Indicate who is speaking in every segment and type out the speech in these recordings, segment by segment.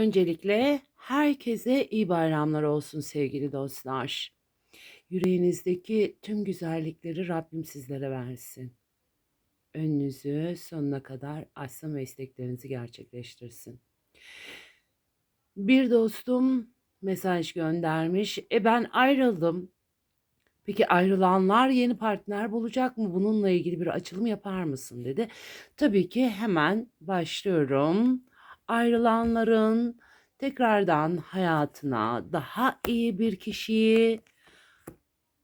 Speaker 1: Öncelikle herkese iyi bayramlar olsun sevgili dostlar. Yüreğinizdeki tüm güzellikleri Rabbim sizlere versin. Önünüzü sonuna kadar açsın ve isteklerinizi gerçekleştirsin. Bir dostum mesaj göndermiş. E ben ayrıldım. Peki ayrılanlar yeni partner bulacak mı? Bununla ilgili bir açılım yapar mısın dedi. Tabii ki hemen başlıyorum. Ayrılanların tekrardan hayatına daha iyi bir kişiyi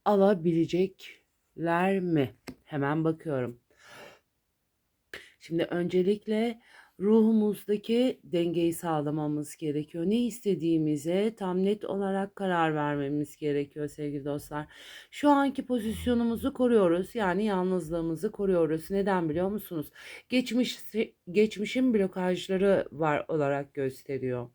Speaker 1: alabilecekler mi? Hemen bakıyorum. Şimdi öncelikle ruhumuzdaki dengeyi sağlamamız gerekiyor. Ne istediğimize tam net olarak karar vermemiz gerekiyor sevgili dostlar. Şu anki pozisyonumuzu koruyoruz. Yani yalnızlığımızı koruyoruz. Neden biliyor musunuz? Geçmiş geçmişin blokajları var olarak gösteriyor.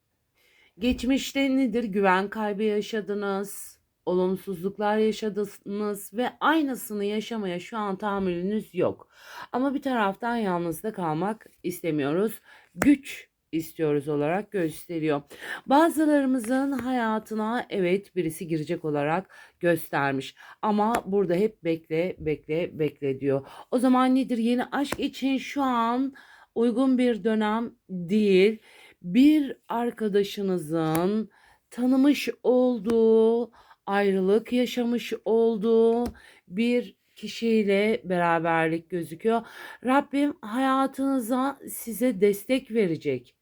Speaker 1: Geçmişte nedir? Güven kaybı yaşadınız, olumsuzluklar yaşadınız ve aynısını yaşamaya şu an tahammülünüz yok. Ama bir taraftan yalnız da kalmak istemiyoruz. Güç istiyoruz olarak gösteriyor. Bazılarımızın hayatına evet birisi girecek olarak göstermiş. Ama burada hep bekle, bekle, bekle diyor. O zaman nedir? Yeni aşk için şu an uygun bir dönem değil. Bir arkadaşınızın tanımış olduğu, ayrılık yaşamış olduğu bir kişiyle beraberlik gözüküyor. Rabbim hayatınıza size destek verecek.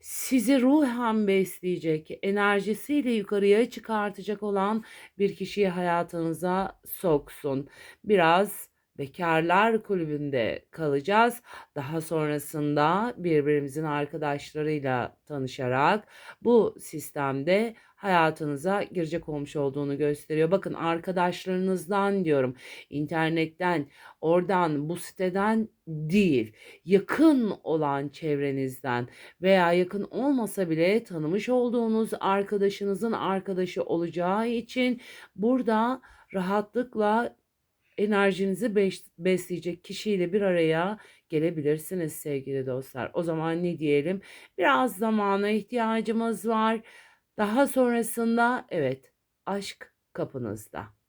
Speaker 1: Sizi ruhen besleyecek, enerjisiyle yukarıya çıkartacak olan bir kişiyi hayatınıza soksun. Biraz bekarlar kulübünde kalacağız. Daha sonrasında birbirimizin arkadaşlarıyla tanışarak bu sistemde hayatınıza girecek olmuş olduğunu gösteriyor. Bakın arkadaşlarınızdan diyorum, internetten, oradan, bu siteden değil, yakın olan çevrenizden veya yakın olmasa bile tanımış olduğunuz arkadaşınızın arkadaşı olacağı için burada rahatlıkla enerjinizi besleyecek kişiyle bir araya gelebilirsiniz sevgili dostlar. O zaman ne diyelim? Biraz zamana ihtiyacımız var. Daha sonrasında evet aşk kapınızda.